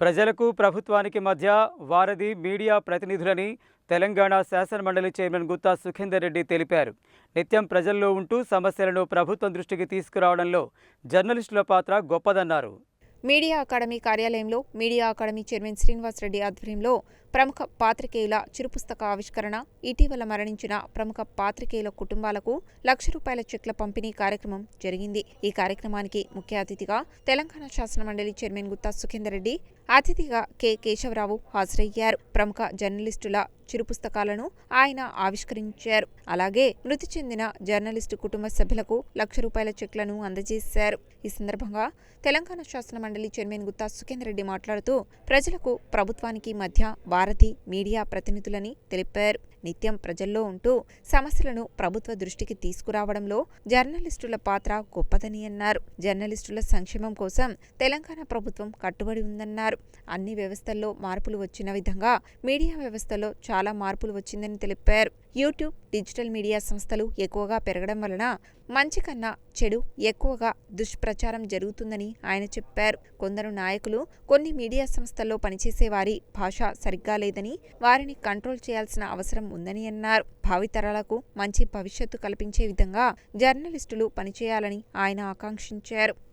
ప్రజలకు ప్రభుత్వానికి మధ్య వారధి మీడియా ప్రతినిధులని తెలంగాణ శాసనమండలి చైర్మన్ గుత్తా సుఖేందర్ రెడ్డి తెలిపారు. నిత్యం ప్రజల్లో ఉంటూ సమస్యలను ప్రభుత్వం దృష్టికి తీసుకురావడంలో జర్నలిస్టుల పాత్ర గొప్పదన్నారు. మీడియా అకాడమీ కార్యాలయంలో media academy chairman Srinivas Reddy ఆధ్వర్యంలో ప్రముఖ పాత్రికేయుల చిరుపుస్తక ఆవిష్కరణ ఇటీవల మరణించిన ప్రముఖ పాత్రికేయుల కుటుంబాలకు లక్ష రూపాయల చెక్ల పంపిణీ కార్యక్రమం జరిగింది. ఈ కార్యక్రమానికి ముఖ్య అతిథిగా తెలంగాణ శాసనమండలి చైర్మన్ గుత్తా సుఖేందర్ రెడ్డి అతిథిగా కె. కేశవరావు హాజరయ్యారు. ప్రముఖ జర్నలిస్టుల చిరుపుస్తకాలను ఆయన ఆవిష్కరించారు. అలాగే మృతి చెందిన జర్నలిస్టు కుటుంబ సభ్యులకు లక్ష రూపాయల చెక్లను అందజేశారు. ఈ సందర్భంగా తెలంగాణ శాసన మండలి చైర్మన్ గుత్తా సుఖేందర్ రెడ్డి మాట్లాడుతూ ప్రజలకు ప్రభుత్వానికి మధ్య భారతి మీడియా ప్రతినిధులని తెలిపారు. నిత్యం ప్రజల్లో ఉంటూ సమస్యలను ప్రభుత్వ దృష్టికి తీసుకురావడంలో జర్నలిస్టుల పాత్ర గొప్పదని అన్నారు. జర్నలిస్టుల సంక్షేమం కోసం తెలంగాణ ప్రభుత్వం కట్టుబడి ఉందన్నారు. అన్ని వ్యవస్థల్లో మార్పులు వచ్చిన విధంగా మీడియా వ్యవస్థలో చాలా మార్పులు వచ్చిందని తెలిపారు. యూట్యూబ్ డిజిటల్ మీడియా సంస్థలు ఎక్కువగా పెరగడం వలన మంచి కన్నా చెడు ఎక్కువగా దుష్ప్రచారం జరుగుతుందని ఆయన చెప్పారు. కొందరు నాయకులు కొన్ని మీడియా సంస్థల్లో పనిచేసే వారి భాష సరిగ్గా లేదని వారిని కంట్రోల్ చేయాల్సిన అవసరం ఉందని అన్నారు. భావితరాలకు మంచి భవిష్యత్తు కల్పించే విధంగా జర్నలిస్టులు పనిచేయాలని ఆయన ఆకాంక్షించారు.